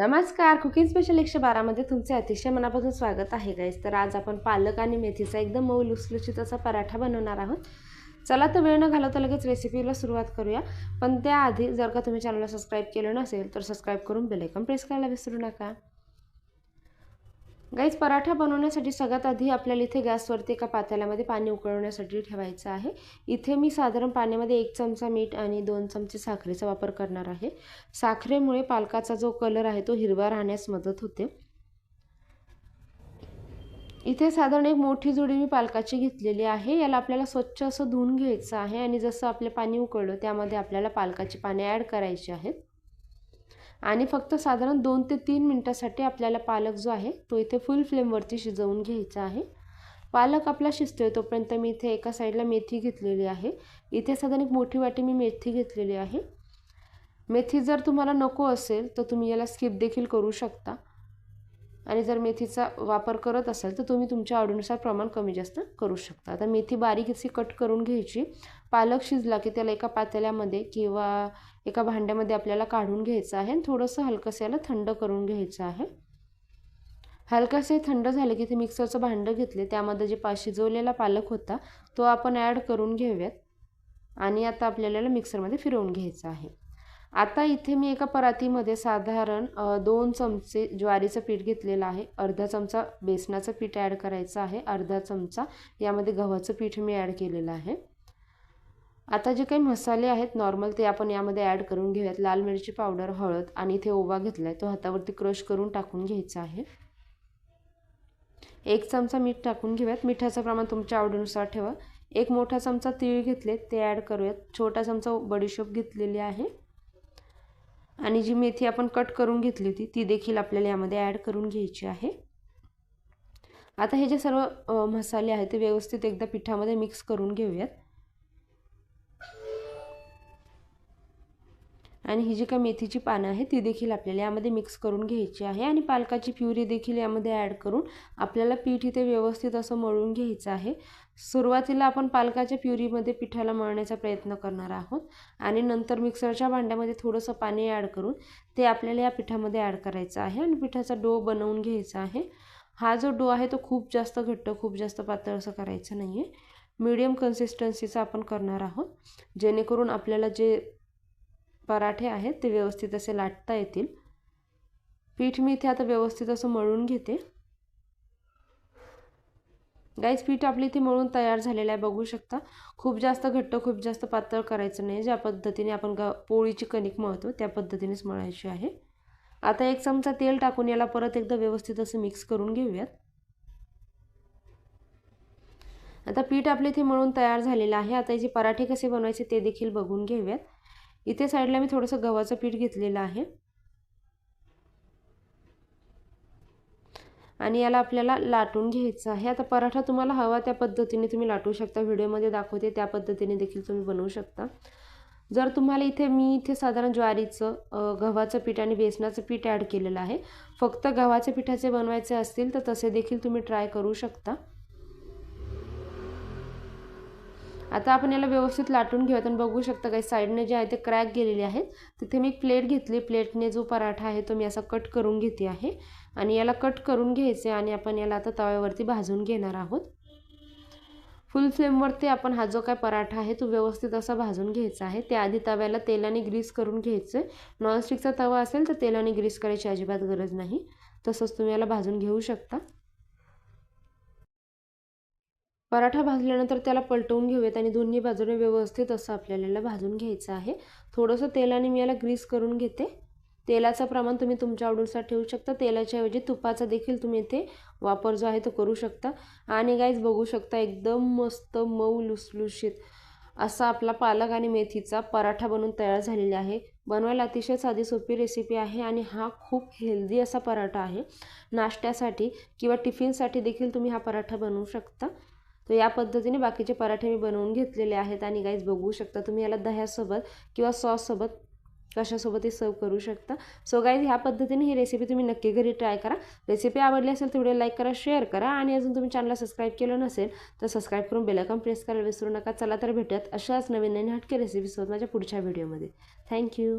नमस्कार cooking special एकशे बारामध्ये तुमचे अतिशय मनापासून स्वागत आहे गाईस तर आज आपण पालक आणि मेथीचा एकदम मऊ लुसलुशीत असा पराठा बनवणार आहोत. चला तर वेळ न घालवता लगेच रेसिपीला सुरुवात करूया. पण त्याआधी जर का तुम्ही चॅनलला सबस्क्राईब केलं नसेल तर सबस्क्राईब करून बेलायकन प्रेस करायला विसरू नका. गाईज पराठा बनवण्यासाठी सगळ्यात आधी आपल्याला इथे गॅसवरती एका पातेल्यामध्ये पाणी उकळवण्यासाठी ठेवायचं आहे. इथे मी साधारण पाण्यामध्ये एक चमचा मीठ आणि दोन चमचे साखरेचा वापर करणार आहे. साखरेमुळे पालकाचा जो कलर आहे तो हिरवा राहण्यास मदत होते. इथे साधारण एक मोठी जोडी मी पालकाची घेतलेली आहे. याला आपल्याला स्वच्छ असं धुवून घ्यायचं आहे आणि जसं आपले पाणी उकळलं त्यामध्ये आपल्याला पालकाची पाने ॲड करायची आहेत. आणि फक्त साधारण दोन ते तीन मिनटासाठी आपल्याला पालक जो आहे तो इथे फुल फ्लेमवरती शिजवून घ्यायचा आहे. पालक आपला शिजतोय तोपर्यंत मी इथे एका साईडला मेथी घेतलेली आहे. इथे साधारण एक मोठी वाटी मी मेथी घेतलेली आहे. मेथी जर तुम्हाला नको असेल तर तुम्ही याला स्किप देखील करू शकता. आणि जर मेथीचा वापर करत असाल तर तुम्ही तुमच्या आवडीनुसार प्रमाण कमी जास्त करू शकता. आता मेथी बारीक अशी कट करून घ्यायची. पालक शिजला की त्याला एका पातेल्यामध्ये किंवा एका भांड्यामध्ये आपल्याला काढून घ्यायचं आहे आणि थोडंसं हलकंसं याला थंड करून घ्यायचं आहे. हलकंसे थंड झाले की ते मिक्सरचं भांडं घेतले त्यामध्ये जे पा शिजवलेला पालक होता तो आपण ॲड करून घेऊयात आणि आता आपल्याला मिक्सरमध्ये फिरवून घ्यायचं आहे. आता इथे मी एका परातीमध्ये साधारण दोन चमचे ज्वारीचं पीठ घेतलेलं आहे. अर्धा चमचा बेसनाचं पीठ ॲड करायचं आहे. अर्धा चमचा यामध्ये गव्हाचं पीठ मी ॲड केलेलं आहे. आता जे काही मसाले आहेत नॉर्मल ते आपण यामध्ये ॲड करून घेऊयात. लाल मिरची पावडर हळद आणि इथे ओवा घेतला आहे तो हातावरती क्रश करून टाकून घ्यायचा आहे. एक चमचा मीठ टाकून घेऊयात. मिठाचं प्रमाण तुमच्या आवडीनुसार ठेवा. एक मोठा चमचा तीळ घेतले ते ॲड करूयात. छोटा चमचा बडीशोप घेतलेली आहे. आणि जी मेथी आपण कट करून घेतली होती ती देखील आपल्याला यामध्ये ॲड करून घ्यायची आहे. आता हे जे सर्व मसाले आहेत ते व्यवस्थित एकदा पिठामध्ये मिक्स करून घेऊयात. आणि ही जी काही मेथीची पानं आहे ती देखील आपल्याला यामध्ये मिक्स करून घ्यायची आहे. आणि पालकाची प्युरी देखील यामध्ये ॲड करून आपल्याला पीठ इथे व्यवस्थित असं मळून घ्यायचं आहे. सुरुवातीला आपण पालकाच्या प्युरीमध्ये पिठाला मळण्याचा प्रयत्न करणार आहोत. आणि नंतर मिक्सरच्या भांड्यामध्ये थोडंसं पाणी ॲड करून ते आपल्याला या पिठामध्ये ॲड करायचं आहे आणि पिठाचा डो बनवून घ्यायचा आहे. हा जो डो आहे तो खूप जास्त घट्ट खूप जास्त पातळ असं करायचं नाही आहे मीडियम कन्सिस्टन्सीचा आपण करणार आहोत. जेणेकरून आपल्याला जे पराठे आहेत ते व्यवस्थित असे लाटता येतील. पीठ मी इथे आता व्यवस्थित असं मळून घेते. गाईज पीठ आपली इथे मळून तयार झालेलं आहे बघू शकता. खूप जास्त घट्ट खूप जास्त पातळ करायचं नाही ज्या पद्धतीने आपण ग पोळीची कणिक मळतो त्या पद्धतीनेच मळायची आहे. आता एक चमचा तेल टाकून याला परत एकदा व्यवस्थित असं मिक्स करून घेऊयात. आता पीठ आपले इथे मळून तयार झालेलं आहे. आता याचे पराठे कसे बनवायचे ते देखील बघून घेऊयात. इथे साईडला मी थोडंसं गव्हाचं पीठ घेतलेलं आहे. आणि याला आपल्याला लाटून घ्यायचं आहे. आता पराठा तुम्हाला हवा त्या पद्धतीने तुम्ही लाटू शकता. व्हिडिओमध्ये दाखवते त्या पद्धतीने देखील तुम्ही बनवू शकता. जर तुम्हाला इथे मी इथे साधारण ज्वारीचं गव्हाचं पीठ आणि बेसनाचं पीठ ॲड केलेलं आहे. फक्त गव्हाच्या पिठाचे बनवायचे असतील तर तसे देखील तुम्ही ट्राय करू शकता. आता आपण याला व्यवस्थित लाटून घेऊयात आणि बघू शकता काही साईडने जे आहे ते क्रॅक गेलेले आहेत. तिथे मी एक प्लेट घेतली. प्लेटने जो पराठा आहे तो मी असा कट करून घेते आहे. आणि याला कट करून घ्यायचे आणि आपण याला आता तव्यावरती भाजून घेणार आहोत. फुल फ्लेमवरती आपण हा जो काय पराठा आहे तो व्यवस्थित असा भाजून घ्यायचा आहे. त्याआधी तव्याला तेलाने ग्रीस करून घ्यायचं. आहे नॉनस्टिकचा तवा असेल तर तेलाने ग्रीस करायची अजिबात गरज नाही. तसंच तुम्ही याला भाजून घेऊ शकता. पराठा भाजल्यानंतर त्याला पलटवून घेऊयात आणि दोन्ही बाजूने व्यवस्थित असं आपल्याला भाजून घ्यायचं आहे. थोडंसं तेलाने मी याला ग्रीस करून घेते. तेलाचं प्रमाण तुम्ही तुमच्या आवडीनुसार ठेवू शकता. तेलाच्या ऐवजी तुपाचा देखील तुम्ही इथे वापर जो आहे तो करू शकता. आणि गाईज बघू शकता एकदम मस्त मऊ लुसलुशीत असा आपला पालक आणि मेथीचा पराठा बनवून तयार झालेला आहे. बनवायला अतिशय साधी सोपी रेसिपी आहे आणि हा खूप हेल्दी असा पराठा आहे. नाश्त्यासाठी किंवा टिफिनसाठी देखील तुम्ही हा पराठा बनवू शकता. तर या पद्धतीने बाकीचे पराठे मी बनवून घेतलेले आहेत आणि गाईज बघू शकता तुम्ही याला दह्यासोबत किंवा सॉससोबत कशासोबतही सर्व करू शकता. सो गाईज ह्या पद्धतीने ही रेसिपी तुम्ही नक्की घरी ट्राय करा. रेसिपी आवडली असेल तर व्हिडिओ लाईक करा शेअर करा आणि अजून तुम्ही चॅनलला सबस्क्राईब केलं नसेल तर सबस्क्राईब करून बेलायकॉन प्रेस करायला विसरू नका. चला तर भेटूयात अशाच नवीन नवीन हटके रेसिपीसोबत माझ्या पुढच्या व्हिडिओमध्ये थँक्यू